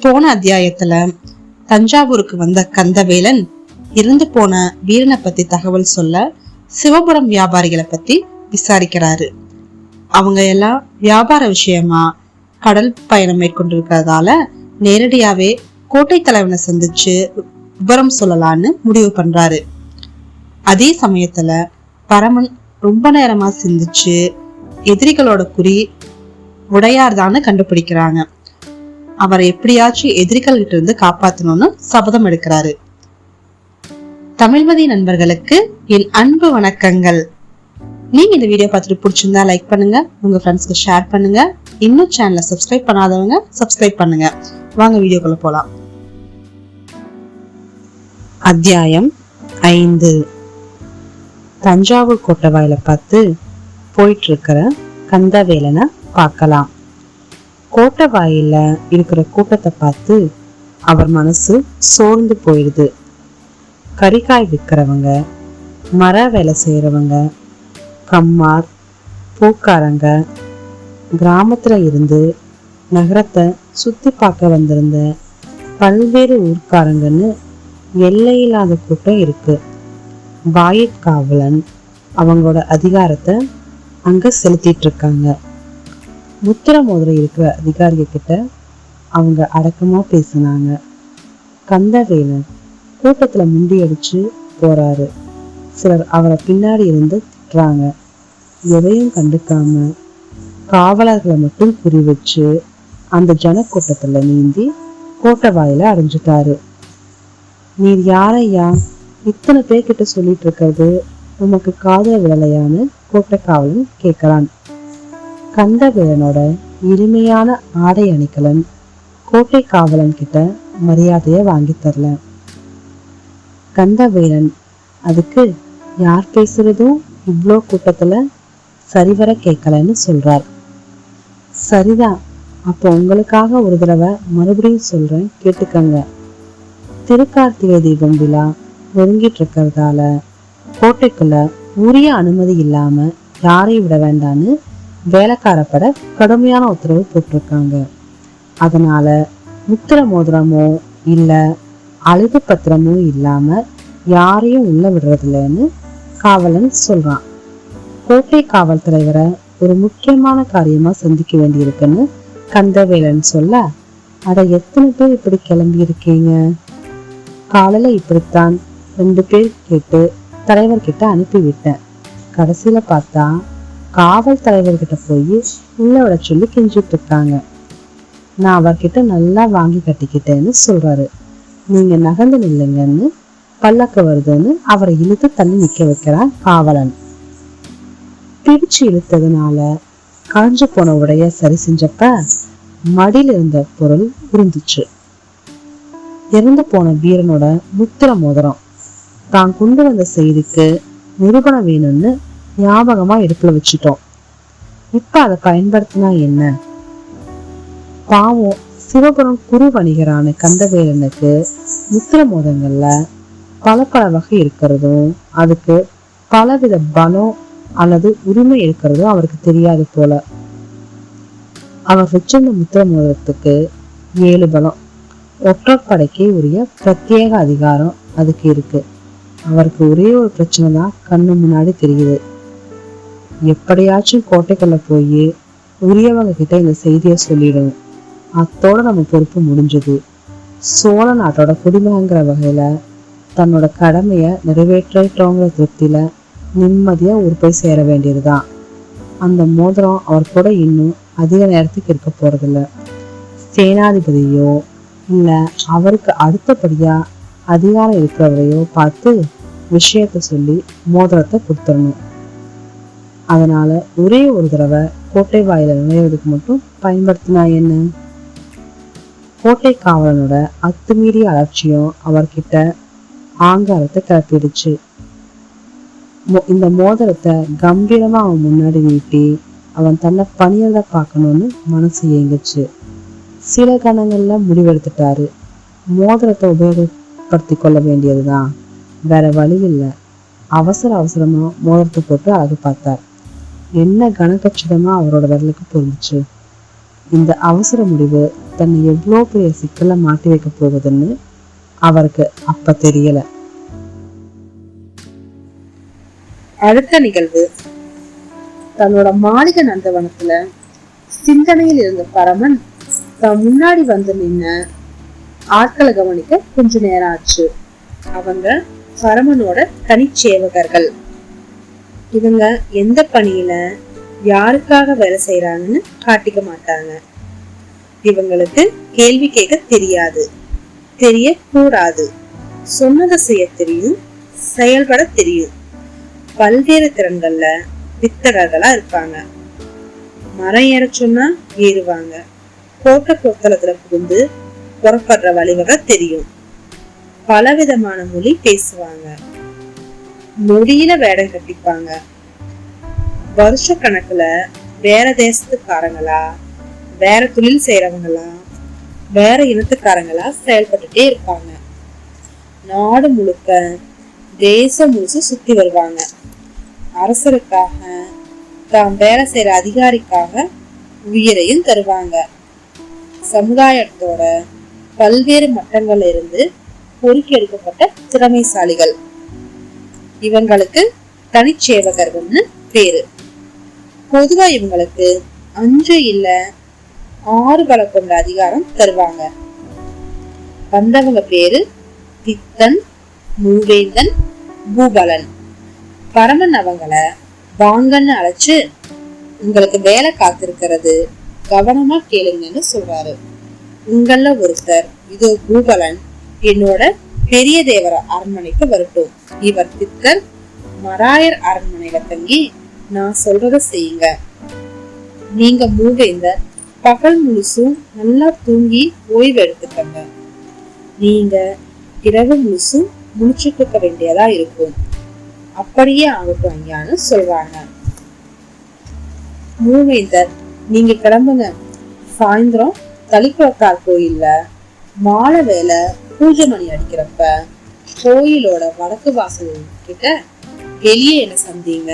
போன அத்தியாயத்துல தஞ்சாவூருக்கு வந்த கந்தவேலன் இறந்து போன வீரனை பத்தி தகவல் சொல்ல சிவபுரம் வியாபாரிகளை பத்தி விசாரிக்கிறாரு. அவங்க எல்லாம் வியாபார விஷயமா கடல் பயணம் மேற்கொண்டிருக்கிறதால நேரடியாவே கோட்டை தலைவனை சந்திச்சு விவரம் சொல்லலான்னு முடிவு பண்றாரு. அதே சமயத்துல பரமன் ரொம்ப நேரமா சிந்திச்சு எதிரிகளோட குறி உடையார்தான்னு கண்டுபிடிக்கிறாங்க. அவரை எப்படியாச்சும் எதிரிகள் கிட்ட இருந்து காப்பாத்தணும்னு சபதம் எடுக்கிறாரு. தமிழ்மதி நண்பர்களுக்கு என் அன்பு வணக்கங்கள். நீங்க இந்த வீடியோ பார்த்துட்டு பிடிச்சிருந்தா லைக் பண்ணுங்க உங்க ஃப்ரெண்ட்ஸ்க்கு ஷேர் பண்ணுங்க. இன்னும் சேனலை சப்ஸ்கிரைப் பண்ணாதவங்க சப்ஸ்கிரைப் பண்ணுங்க. வாங்க வீடியோக்குள்ள போலாம். அத்தியாயம் ஐந்து. தஞ்சாவூர் கோட்டை வாயில பார்த்து போயிட்டு இருக்கிற கந்தவேலனை பார்க்கலாம். கோட்டை வாயில இருக்கிற கூட்டத்தை பார்த்து அவர் மனசு சோர்ந்து போயிடுது. கறிக்காய் விற்கிறவங்க மர வேலை செய்கிறவங்க கம்மார் பூக்காரங்க கிராமத்தில் இருந்து நகரத்தை சுற்றி பார்க்க வந்திருந்த பல்வேறு ஊர்க்காரங்கன்னு எல்லையில்லாத கூட்டம் இருக்கு. வாயிற்காவலன் அவங்களோட அதிகாரத்தை அங்கே செலுத்திட்டு இருக்காங்க. முத்திர மோதிரம் இருக்கிற அதிகாரிய கிட்ட அவங்க அடக்கமா பேசினாங்க. கந்தவேலன் கூட்டத்துல முண்டி அடிச்சு போறாரு. சிலர் அவரை பின்னாடி இருந்து திட்டுறாங்க. எதையும் கண்டுக்காம காவலர்களை மட்டும் குறி வச்சு அந்த ஜனக்கூட்டத்துல நீந்தி கோட்டை வாயில அடைஞ்சிட்டாரு. நீர் யாரையா? இத்தனை பேர்கிட்ட சொல்லிட்டு இருக்கிறது? உமக்கு காதல விடலையான்னு கோட்டை காவலன் கேட்கிறான் கந்தவேலனோட இனிமையான ஆடை அணிகலன் கோட்டை காவலன் கிட்ட மரியாதையை வாங்கி தரல. கந்தவேலன் அதுக்கு யார் பேசுறதும் இவ்வளோ கூட்டத்தில் சரிவர கேட்கலன்னு சொல்றார். சரிதான் அப்போ உங்களுக்காக ஒரு தடவை மறுபடியும் சொல்றேன் கேட்டுக்கங்க. திருக்கார்த்திகை தீபம் விழா நெருங்கிட்டு இருக்கிறதால கோட்டைக்குள்ள உரிய அனுமதி இல்லாம யாரையும் விட வேண்டான்னு வேலைக்காரப்பட கடுமையான உத்தரவு போட்டிருக்காங்க. அதனால முத்திர மோதிரமோ இல்லை அழுது பத்திரமோ இல்லாம யாரையும் உள்ள விடுறதில்லன்னு காவலன் சொல்றான். கோட்டை காவல் தலைவரை ஒரு முக்கியமான காரியமா சந்திக்க வேண்டியிருக்குன்னு கந்தவேலன் சொல்ல அட எத்தனை பேர் இப்படி கிளம்பி இருக்கீங்க? காலையில இப்படித்தான் ரெண்டு பேர் கேட்டு தலைவர்கிட்ட அனுப்பி விட்டேன் கடைசியில பார்த்தா காவல் தலைவர்கிட்ட போய் உள்ள விட சொல்லி கெஞ்சிட்டு இருக்காங்க. நான் அவர்கிட்ட நல்லா வாங்கி கட்டிக்கிட்டேன்னு சொல்றாரு. நீங்க நகர்ந்து நில்லுங்கன்னு பல்லக்க வருதுன்னு அவரை இழுத்து தள்ளி நிக்க வைக்கிறான் காவலன். பிடிச்சு இழுத்ததுனால காஞ்சு போன உடைய சரி செஞ்சப்ப மடியில இருந்த பொருள் உருந்துச்சு. இறந்து போன வீரனோட முத்திர மோதிரம். தான் கொண்டு வந்த செய்திக்கு நிரூபணம் வேணும்னு ஞாபகமா இடுப்புல வச்சுட்டோம். இப்ப அதை பயன்படுத்தினா என்ன? பாவம் சிவபுரம் குரு வணிகரான கந்தவேலனுக்கு முத்திர மோதங்கள்ல பல பல வகை இருக்கிறதும் அதுக்கு பலவித பலம் அல்லது உரிமை இருக்கிறதும் அவருக்கு தெரியாது போல. அவர் வச்சிருந்த முத்திர மோதத்துக்கு ஏழு பலம். ஒற்றற்படைக்கு உரிய பிரத்யேக அதிகாரம் அதுக்கு இருக்கு. அவருக்கு ஒரே ஒரு பிரச்சனை தான் கண்ணு முன்னாடி தெரியுது. எப்படியாச்சும் கோட்டைக்குள்ள போய் உரியவங்க கிட்ட இந்த செய்தியை சொல்லிடணும் அத்தோட நம்ம பொறுப்பு முடிஞ்சது. சோழ நாட்டோட குடிமகங்கிற வகையில தன்னோட கடமைய நிறைவேற்றிட்டோங்கிற திருப்தியில நிம்மதியா ஊர் போய் சேர வேண்டியதுதான். அந்த மோதிரம் அவர் கூட இன்னும் அதிக நேரத்துக்கு இருக்க போறதில்ல. சேனாதிபதியோ இல்ல அவருக்கு அடுத்தபடியா அதிகாரம் இருக்கிறவரையோ பார்த்து விஷயத்த சொல்லி மோதிரத்தை கொடுத்துடணும். அதனால ஒரே ஒரு தடவை கோட்டை வாயில நுழைவதுக்கு மட்டும் பயன்படுத்தினா என்ன? கோட்டை காவலனோட அத்துமீறிய அலட்சியம் அவர்கிட்ட ஆங்காரத்தை கிளப்பிடுச்சு. மோ- இந்த மோதிரத்தை கம்பீரமா அவன் முன்னாடி நீட்டி அவன் தன்னை பணியத பார்க்கணும்னு மனசு ஏங்குச்சு. சில கணங்கள்ல முடிவெடுத்துட்டாரு. மோதிரத்தை உபயோகப்படுத்தி கொள்ள வேண்டியதுதான். வேற வழி இல்லை அவசர அவசரமா மோதிரத்தை போட்டு அழகு பார்த்தார். என்ன கனகட்சிதமா அவரோட விரலுக்கு பொருந்துச்சு இந்த அவசர முடிவு தன்னை எவ்வளோ பெரிய சிக்கலை மாட்டி வைக்க போகுதுன்னு அவருக்கு அப்ப தெரியல. அடுத்த நிகழ்வு. தன்னோட மாளிகை நந்தவனத்துல சிந்தனையில் இருந்த பரமன் தான் முன்னாடி வந்து நின்ன ஆட்களை கவனிக்க கொஞ்ச நேரம் ஆச்சு. அவங்க பரமனோட தனிச்சேவகர்கள் இவங்க எந்த பணியில யாருக்காக வேலை செய்யறாங்கன்னு காட்டிக்க மாட்டாங்க. இவங்களுக்கு கேள்வி கேட்க தெரியாது. தெரியக்கூடாது. சொன்னதை செய்ய தெரியும் செயல்பட தெரியும். பல்வேறு திறன்கள்ல வித்தகர்களா இருப்பாங்க. மரம் ஏற சொன்னா ஏறுவாங்க. கோட்டை கொத்தளத்துல புகுந்து புறப்படுற வழிவகை தெரியும். பலவிதமான மொழி பேசுவாங்க. நொடியில வேடம் கட்டிப்பாங்க. வருஷ கணக்குல வேற தேசத்துக்காரங்களா வேற தொழில் செய்யறவங்களா வேற இனத்துக்காரங்களா செயல்பட்டுட்டே இருப்பாங்க. நாடு முழுக்க தேசம் முழுசு சுத்தி வருவாங்க. அரசருக்காக தாம் வேலை செய்யற அதிகாரிக்காக உயிரையும் தருவாங்க. சமுதாயத்தோட பல்வேறு மட்டங்கள்ல இருந்து பொறுக்கி எடுக்கப்பட்ட திறமைசாலிகள். இவங்களுக்கு தனிச்சேவகர்கள்னு பேரு. பொதுவா இவங்களுக்கு அஞ்சு இல்ல ஆறு பலம் கொண்ட அதிகாரம் தருவாங்க. வந்தவங்க பேரு பித்தன் மூவேந்தன் பூபலன். பரமன் அவங்கள வாங்கன்னு அழைச்சு உங்களுக்கு வேலை காத்திருக்கிறது கவனமா கேளுங்கன்னு சொல்றாரு. உங்கள ஒருத்தர் இதோ பூபலன் என்னோட பெரிய தேவர அரண்மனைக்கு வரட்டும். இவர் பித்தர் மராயர் அரண்மனையில தங்கி நான் சொல்றத செய்யுங்க. நீங்க மூவேந்தர் பகல் முழுசும் நல்லா தூங்கி ஓய்வு எடுத்துக்கங்க. நீங்க இரவு முழுசும் முழிச்சுட்டு வேண்டியதா இருக்கும். அப்படியே ஆகட்டும் ஐயான்னு சொல்றாங்க மூவேந்தர் நீங்க கிளம்புங்க. சாயந்தரம் தளிக்குளத்தார் கோயில்ல மாலை வேலை பூஜை மணி அடிக்கிறப்ப கோயிலோட வடக்கு வாசல் கிட்ட வெளியே என்ன சந்திங்க?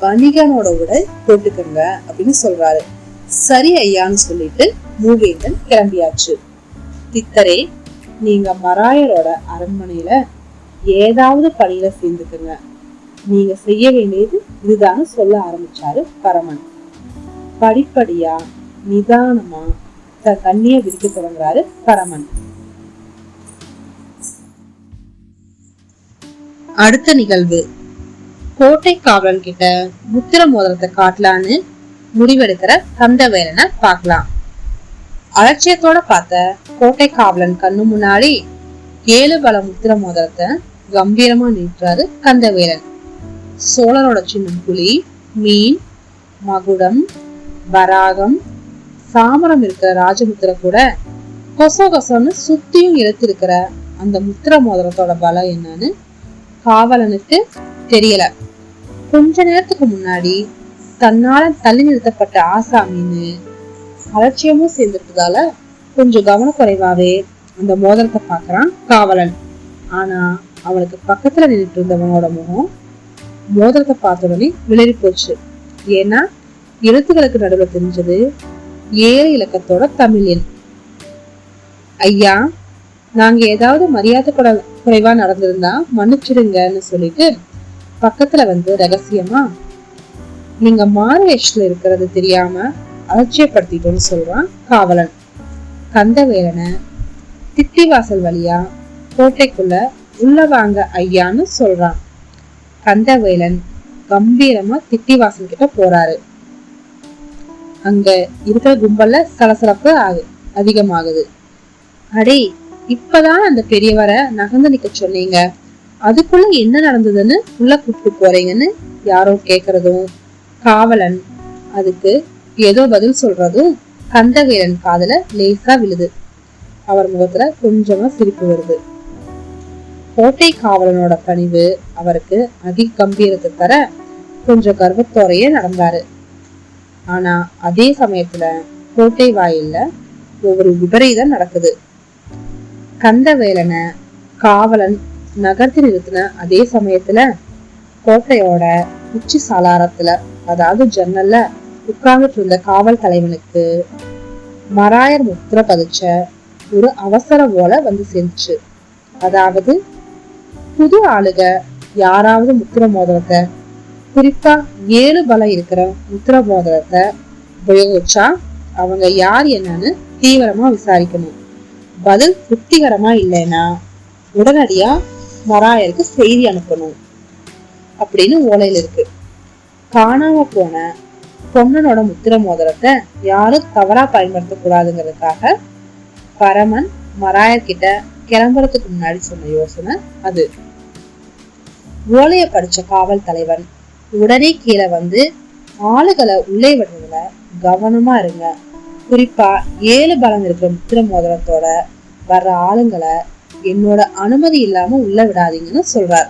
வணிகனோட உடை போட்டுக்கங்க அப்படின்னு சொல்றாரு. சரி ஐயான்னு சொல்லிட்டு மூவேந்தன் கிளம்பியாச்சு. தித்தரே நீங்க மராயரோட அரண்மனையில ஏதாவது பணியில சேர்ந்துக்குங்க. நீங்க செய்ய வேண்டியது இதுதான் சொல்ல ஆரம்பிச்சாரு பரமன். படிப்படியா நிதானமா தன் கண்ணிய விரிக்க தொடங்குறாரு பரமன். அடுத்த நிகழ்வு. கோட்டை காவலன் கிட்ட முத்திர மோதிரத்தை காட்டலான்னு முடிவெடுக்கிற கந்தவேலனை பார்க்கலாம். அலட்சியத்தோட பார்த்த கோட்டை காவலன் கண்ணு முன்னாடி ஏழு பல முத்திர மோதிரத்தை கம்பீரமா நிற்கிறாரு கந்தவேலன் சோழரோட சின்னம் புலி மீன் மகுடம் வராகம் சாமரம் இருக்கிற ராஜமுத்திர கூட கொசோ கொசோன்னு சுத்தியும் இழுத்திருக்கிற அந்த முத்திர மோதிரத்தோட பலம் என்னன்னு காவலனுக்கு தெரியல. கொஞ்ச நேரத்துக்கு முன்னாடி தன்னால தள்ளி நிறுத்தப்பட்ட ஆசாமின்னு அலட்சியமும் சேர்ந்துட்டதால கொஞ்சம் கவனக்குறைவாவே அந்த மோதிரத்தை பாக்குறான் காவலன். ஆனா அவனுக்கு பக்கத்துல நின்றுட்டு இருந்தவனோட முகம் மோதிரத்தை பார்த்த உடனே விளறி போச்சு. ஏன்னா எழுத்துக்களுக்கு நடுவில் தெரிஞ்சது ஏழு இலக்கத்தோட தமிழ் எண். ஐயா நாங்க ஏதாவது மரியாதை குறை குறைவா நடந்திருந்தா மன்னிச்சிடுங்கன்னு சொல்லிட்டு பக்கத்துல வந்து ரகசியமா நீங்க மாறு வேஷத்துல இருக்கிறது தெரியாம அலட்சியப்படுத்திட்டோம்னு சொல்றான் காவலன். கந்தவேலனை திட்டிவாசல் வழியா கோட்டைக்குள்ள உள்ள வாங்க ஐயான்னு சொல்றான். கந்தவேலன் கம்பீரமா திட்டிவாசல் கிட்ட போறாரு. அங்க இருக்கிற கும்பல்ல சலசலப்பு ஆகு அதிகமாகுது. அடே இப்பதான் அந்த பெரியவரை நகர்ந்து நிக்க சொன்னீங்க. அதுக்குள்ள என்ன நடந்ததுன்னு உள்ள கூப்பிட்டு போறீங்கன்னு யாரோ கேக்குறதும் காவலன் அதுக்கு ஏதோ பதில் சொல்றதும் கந்தவீரன் காதல லேசா விழுது. அவர் முகத்துல கொஞ்சமா சிரிப்பு வருது. கோட்டை காவலனோட பணிவு அவருக்கு அதிக கம்பீரத்தை தர கொஞ்சம் கர்வத்தோரையே நடந்தாரு. ஆனா அதே சமயத்துல கோட்டை வாயில்ல ஒவ்வொரு விபரீதம் நடக்குது. கந்தவேலனை காவலன் நகர்த்தி நிறுத்தின அதே சமயத்துல கோட்டையோட உச்சி சாலாரத்துல அதாவது ஜன்னல்ல உட்கார்ந்துட்டு இருந்த காவல் தலைவனுக்கு மராயர் முத்திர பதிச்ச ஒரு அவசர ஓலை வந்து சேர்ந்துச்சு. அதாவது புது ஆளுக யாராவது முத்திர மோதிரத்தை குறிப்பா ஏழு பலம் இருக்கிற முத்திர மோதிரத்தை உபயோகிச்சா அவங்க யார் என்னன்னு தீவிரமா விசாரிக்கணும். பதில் திருப்திகரமா இல்லைன்னா உடனடியா மராயருக்கு செய்தி அனுப்பணும் அப்படின்னு ஓலையில இருக்கு. காணாம போன பொன்னனோட முத்திர மோதிரத்தை யாரும் தவறா பயன்படுத்த கூடாதுங்கிறதுக்காக பரமன் மராயர் கிட்ட கிளம்புறதுக்கு முன்னாடி சொன்ன யோசனை அது. ஓலைய படிச்ச காவல் தலைவன் உடனே கீழே வந்து ஆளுகளை உள்ளே விடுறதுல கவனமா இருங்க. குறிப்பா ஏழு பலம் இருக்கிற முத்திர மோதிரத்தோட வர்ற ஆளுங்களை என்னோட அனுமதி இல்லாம உள்ள விடாதீங்கன்னு சொல்றார்.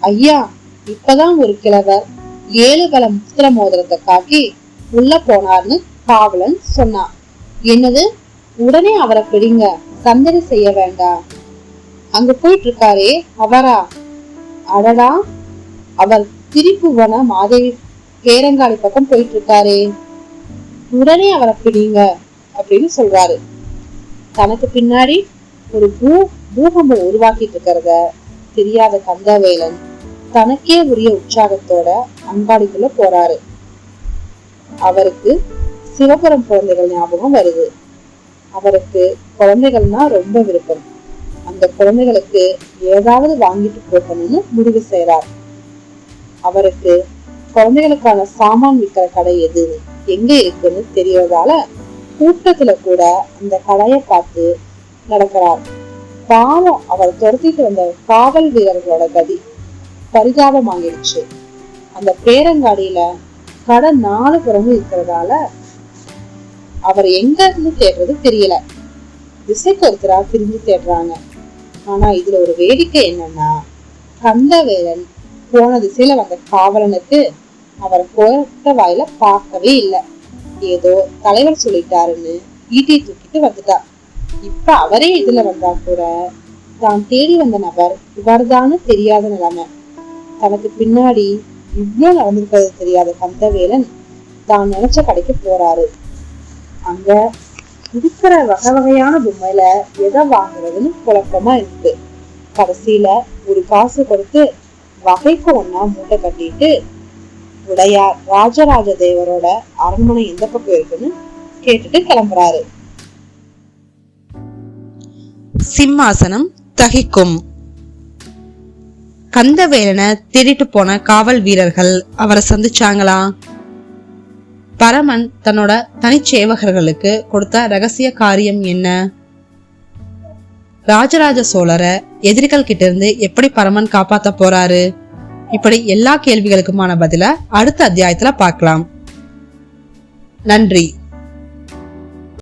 ஐயா இப்பதான் ஒரு கிழவர் ஏழு பல முத்திர மோதிரத்தை காட்டி உள்ள போனார்னு காவலன் சொன்னான். என்னது? உடனே அவரை பிடிங்க சந்தடி செய்ய வேண்டாம். அங்க போயிட்டு இருக்காரே அவரா? அடடா! அவர் திரிபுவன மாதேவி பேரங்காளி பக்கம் போயிட்டு இருக்காரு உடனே அவரை பிடிங்க அப்படின்னு சொல்றாரு. தனக்கு பின்னாடி ஒரு பூ பூகம்பம் உருவாக்கிட்டு இருக்கிறத தெரியாத கந்தவேலன் தனக்கே உரிய உற்சாகத்தோட அங்காடிக்குள்ள போறாரு. அவருக்கு சிவபுரம் குழந்தைகள் ஞாபகம் வருது. அவருக்கு குழந்தைகள்னா ரொம்ப விருப்பம். அந்த குழந்தைகளுக்கு ஏதாவது வாங்கிட்டு போகணும்னு முடிவு செய்யறார் அவருக்கு குழந்தைகளுக்கான சாமான் விற்கிற கடை எது? எங்க இருக்குன்னு தெரியறதால கூட்டத்துல கூட அந்த கடையை பார்த்து நடக்கிறார். பாவம் அவர் துரத்திட்டு வந்த காவல் வீரர்களோட கதி பரிதாபமாகிடுச்சு. அந்த பேரங்காடியில கடை நாலு புறமும் இருக்கிறதால அவர் எங்க இருந்து தேடுறது தெரியல. திசைக்கு ஒருத்தரா பிரிஞ்சு தேடுறாங்க. ஆனா இதுல ஒரு வேடிக்கை என்னன்னா கந்தவேலன் போன திசையில வந்த காவலனுக்கு அவர் கோட்ட வாயில பார்க்கவே இல்லை. ஏதோ தலைவர் சொல்லிட்டாருன்னு ஈட்டியை தூக்கிட்டு வந்துட்டார் இப்ப அவரே இதுல வந்தா கூட? தான் தேடி வந்த நபர் இவர்தான்னு தெரியாத நிலைமை. தனக்கு பின்னாடி இவ்வளவு நடந்திருக்கிறது தெரியாத கந்தவேலன் தான் நினைச்ச கடைக்கு போறாரு. அங்க இருக்கிற வகை வகையான பொம்மையில எதை வாங்குறதுன்னு குழப்பமா இருக்கு. கடைசியில ஒரு காசு கொடுத்து வகைக்கு ஒன்னா மூட்டை கட்டிட்டு உடையார் ராஜராஜ தேவரோட அரண்மனை எந்த பக்கம் இருக்குன்னு கேட்டுட்டு கிளம்புறாரு. சிம்மாசனம் தகிக்கும். கந்தவேலனை தேடிட்டு போன காவல் வீரர்கள் அவரை சந்திச்சாங்களா? பரமன் தன்னோட தனிச்சேவகர்களுக்கு கொடுத்த ரகசிய காரியம் என்ன? ராஜராஜ சோழரை எதிரிகள் கிட்ட இருந்து எப்படி பரமன் காப்பாத்த போறாரு? இப்படி எல்லா கேள்விகளுக்குமான பதில அடுத்த அத்தியாயத்துல பார்க்கலாம். நன்றி.